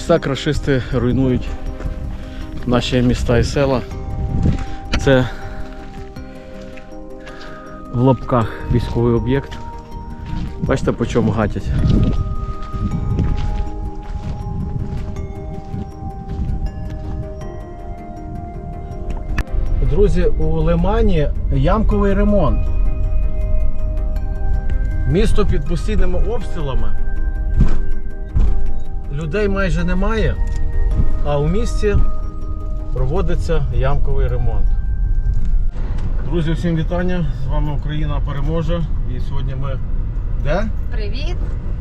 Ось так рашисти руйнують наші міста і села. Це в лапках військовий об'єкт. Бачите, по чому гатять. Друзі, у Лимані ямковий ремонт. Місто під постійними обстрілами. Людей майже немає, а у місті проводиться ямковий ремонт. Друзі, всім вітання! З вами Україна переможе. І сьогодні ми де? Привіт,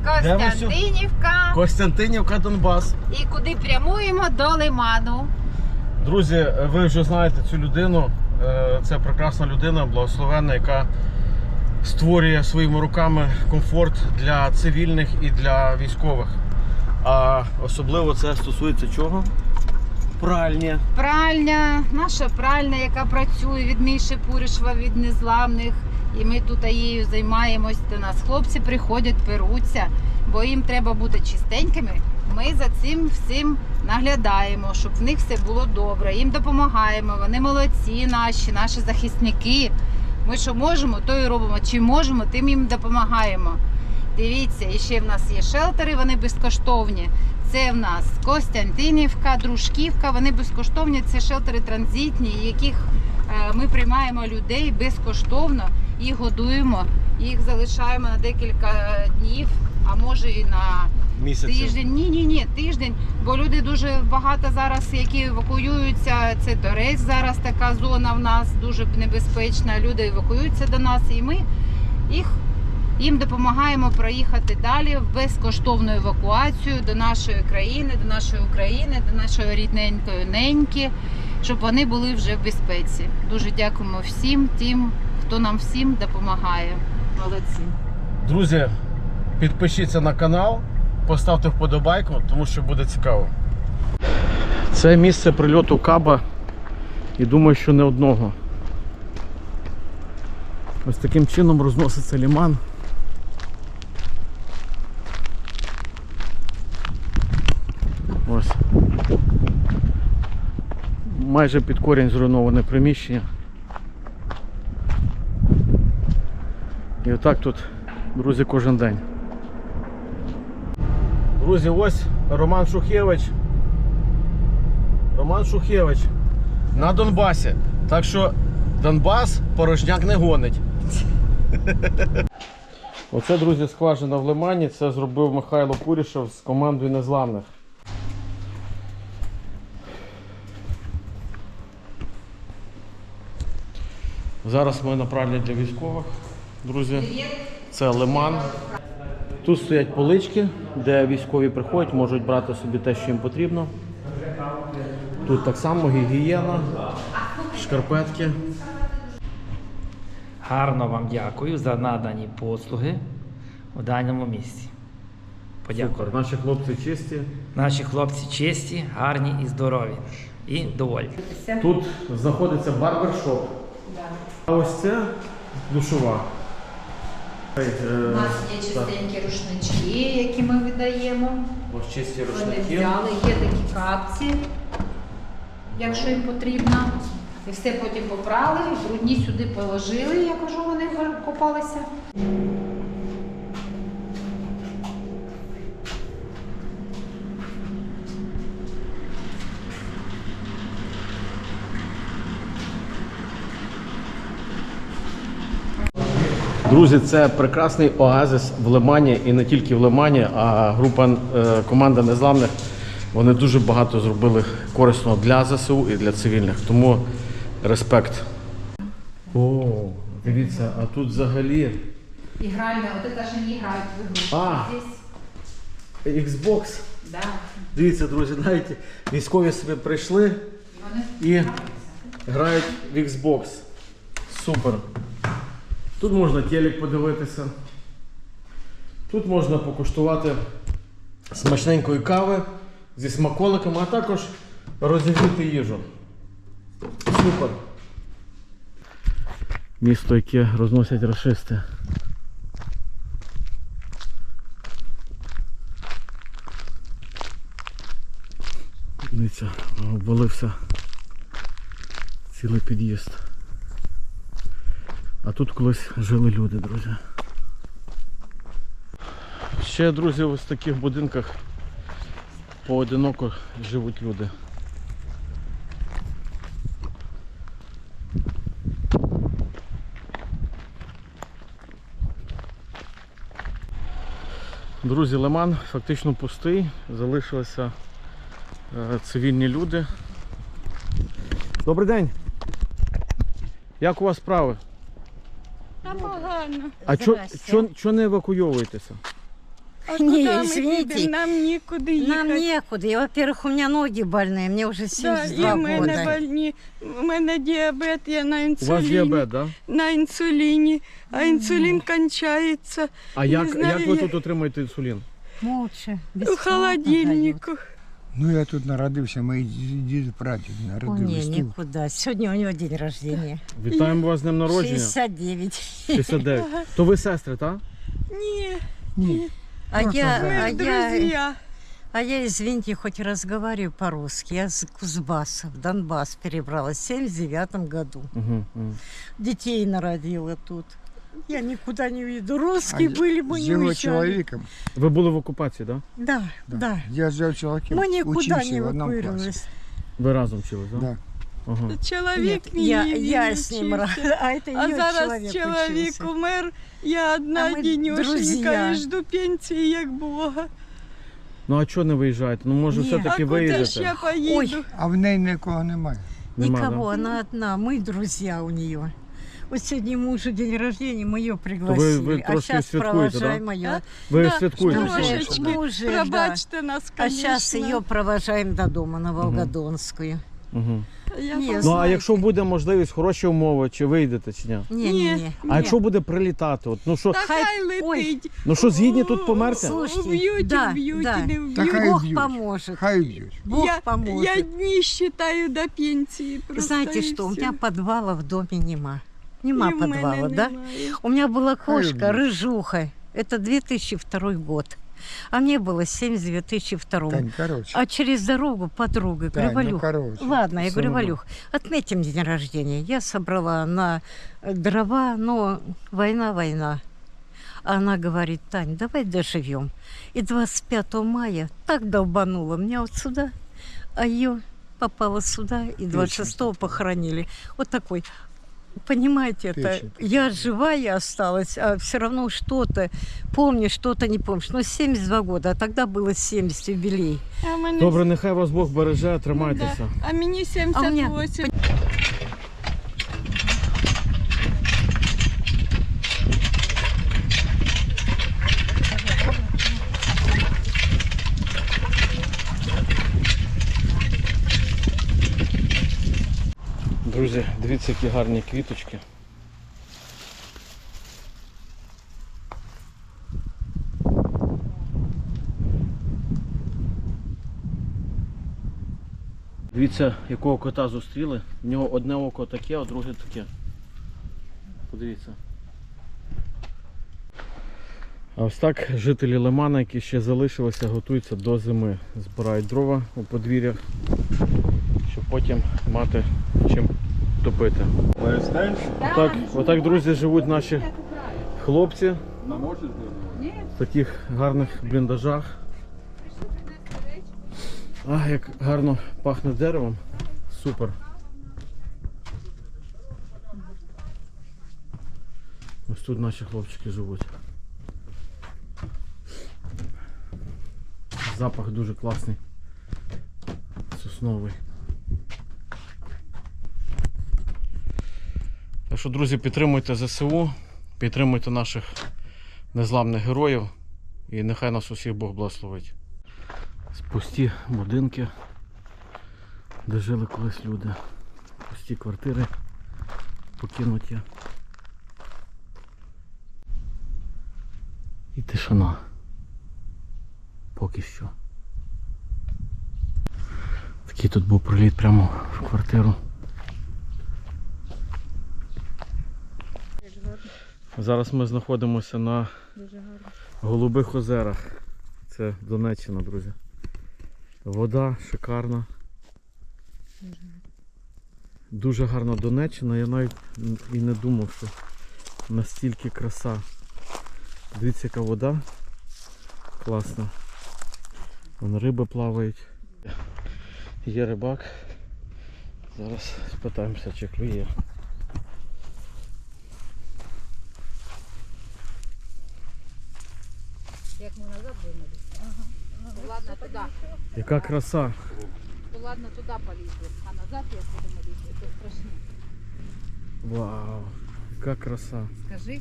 Костянтинівка. Костянтинівка, Донбас. І куди прямуємо до лиману. Друзі, ви вже знаєте цю людину. Е, Це прекрасна людина, благословенна, яка створює своїми руками комфорт для цивільних і для військових. А особливо це стосується чого? Пральні. Пральня, наша пральня, яка працює від Міші Пуришва, від незламних. І ми тут її займаємось. До нас хлопці приходять, перуться, бо їм треба бути чистенькими. Ми за цим всім наглядаємо, щоб в них все було добре. Їм допомагаємо. Вони молодці, наші, наші захисники. Ми що можемо, то і робимо. Чи можемо, тим їм допомагаємо. Дивіться, і ще в нас є шелтери, вони безкоштовні. Це в нас Костянтинівка, Дружківка. Вони безкоштовні. Це шелтери транзитні, яких е, ми приймаємо людей безкоштовно і годуємо. Їх залишаємо на декілька е, днів, а може і на Місяців. тиждень. Ні, ні, ні, тиждень. Бо люди дуже багато зараз, які евакуюються. Це Торець зараз така зона в нас дуже небезпечна. Люди евакуюються до нас, і ми їх. Їм допомагаємо проїхати далі в безкоштовну евакуацію до нашої країни, до нашої України, до нашої рідненької неньки, щоб вони були вже в безпеці. Дуже дякуємо всім тим, хто нам всім допомагає. Молодці. Друзі, підпишіться на канал, поставте вподобайку, тому що буде цікаво. Це місце прильоту каба і думаю, що не одного. Ось таким чином розноситься ліман. Ось. Майже під корінь зруйноване приміщення. І отак тут, друзі, кожен день. Друзі, ось Роман Шухевич. Роман Шухевич на Донбасі. Так що Донбас порожняк не гонить. Оце, друзі, скважина в Лимані. Це зробив Михайло Курішев з командою Незламних. Зараз ми направлені для військових, друзі. Це лиман. Тут стоять полички, де військові приходять, можуть брати собі те, що їм потрібно. Тут так само гігієна, шкарпетки. Гарно вам дякую за надані послуги у даному місці. Подякую. Супер. Наші хлопці чисті. Наші хлопці чисті, гарні і здорові. І довольні. Тут знаходиться барбершоп. А ось це душова. Е, У нас є чистенькі рушнички, які ми видаємо. Ось чисті Вони рушники. взяли, є такі капці, якщо їм потрібно. І все потім попрали, грудні брудні сюди положили, я кажу, вони копалися. Друзі, це прекрасний оазис в Лимані і не тільки в Лимані, а група е, команда незламних. Вони дуже багато зробили корисного для ЗСУ і для цивільних. Тому респект. О, дивіться, а тут взагалі Ігральна, от це ж не грають в ігру. А. Xbox. да. Дивіться, друзі, навіть військові собі прийшли І і грають в Xbox. Супер. Тут можна телек подивитися. Тут можна покуштувати смачненької кави зі смаколиками, а також розігріти їжу. Супер. Місто, яке розносять расисти. Дивіться, обвалився цілий під'їзд. А тут колись жили люди, друзі. Ще, друзі, ось в таких будинках поодиноко живуть люди. Друзі, Лиман фактично пустий, залишилися е, цивільні люди. Добрий день! Як у вас справи? Та погано. А чо, Здрасте. чо, чо не евакуйовуєтеся? А Не, извините. Нам нікуди їхати. Нам некуда. Во-первых, у меня ноги больные, мне уже Да, 72 і в мене года. больні. У мене діабет, я на У інсуліні. вас діабет, так? Да? На інсуліні, а інсулін кончається А як, знаю, як ви я- тут отримуєте інсулін? Молча, у бесплатно холодильнику. Ну я тут народився, мій ді- дід прадід не, народились тут. никуда. Сегодня у него день рождения. Вітаємо вас з днем народження. 69. 69. То ви сестри, так? Ні, Ні. А Просто я, а я, друзі. а я, извините, хоть и разговариваю по-русски. Я с Кузбасса в Донбасс перебралась в 79 году. Угу, угу. Детей народила тут. Я никуда не уеду. Русские А были, мы з не його уезжали. чоловіком. Ви були в окупації, так? Да, да. Я з його чоловіком Мы никуда учився не в одному класі. эвакуировались. Да? Ви разом вчились, так? Да. Ага. Чоловік Нет, мій, я, він я с ним, вчився. ра- а это А её зараз человек чоловік учился. умер, я одна А ми дінюшенька друзі. і жду пенсії, як Бога. Ну а чого не виїжджаєте? Ну може Ні. все-таки а куди ж виїдете? я поїду? Ой. А в неї нікого немає. Нема, Никого, да? она одна, мы друзья у нее. Вот сегодня мужу день рождения, мы ее вы пригласили. а трошки сейчас святкуєте, да? провожаем ее. Ви Да, святкуєте? Ну, сьогодні? трошечки. мы уже, да. Пробачте нас, А сейчас конечно. ее провожаем до дома на Волгодонскую. Угу. Я Ні, Ну а знаєте. якщо буде можливість, хороші умови, чи вийдете, чи ні? Не, Ні. не, не. А якщо буде прилітати, от, ну що, Та Хай- хай летить. ну що згідні тут померти? Слушайте, Вб'ють, да, вб'ють, да. не Та вб'ють. хай Бог б'ють. поможет. Хай б'ють. Бог я, поможет. Я дни считаю до пенсии. Просто Знаете и что, у всё. меня подвала в доме нема. Нема мене подвала, да? немає. У меня была кошка, рыжуха. Это 2002 год. А мне было 72 2002. Тань, коротше. А через дорогу подруга, Тань, говорю, ну Валюх, коротше. ладно, я говорю. Валюх, отметим день рождения. Я собрала на э, дрова, но война, война. Она говорит, Тань, давай доживем. И 25 мая так долбануло меня вот сюда, а ее попала сюда, и 26 похоронили. Вот такой. Понимаете, это Печень. я живая осталась, а все равно что-то помню, что-то не помню. Ну, 72 года, а тогда было 70 юбилей. А мене Добре, нехай вас Бог береже, Ну, тримайтеся. да. А мені 78. Друзі, дивіться, які гарні квіточки. Дивіться, якого кота зустріли. В нього одне око таке, а друге таке. Подивіться. А ось так жителі Лимана, які ще залишилися, готуються до зими. Збирають дрова у подвір'ях, щоб потім мати чим топити. Отак, отак, друзі, живуть наші хлопці. В таких гарних бліндажах. А, як гарно пахне деревом. Супер. Ось тут наші хлопчики живуть. Запах дуже класний. Сосновий. Так що, друзі, підтримуйте ЗСУ, підтримуйте наших незламних героїв і нехай нас усіх Бог благословить. Пусті будинки, де жили колись люди. Пусті квартири покинуті. І тишина. Поки що. Такий тут був приліт прямо в квартиру. Зараз ми знаходимося на Голубих озерах. Це Донеччина, друзі. Вода шикарна. Дуже гарна Донеччина, я навіть і не думав, що настільки краса. Дивіться, яка вода. Класна. Вон риби плавають. Є рибак. Зараз спитаємося, чи клює. Як Ладно, туди. Яка краса! То ладно, туди полізли, а назад як будемо лізти, то страшно. Вау! Яка краса! Скажи,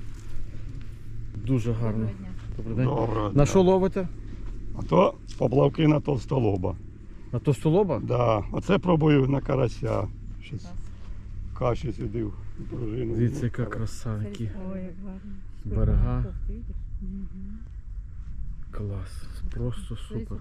Дуже гарно. доброго дня. Добрий день. Доброго На що ловите? А то поплавки на толстолоба. На тостолоба? Да. Оце пробую на карася. Щось каші сюди в дружину. Дивіться, яка краса, які берега. Клас. Просто супер.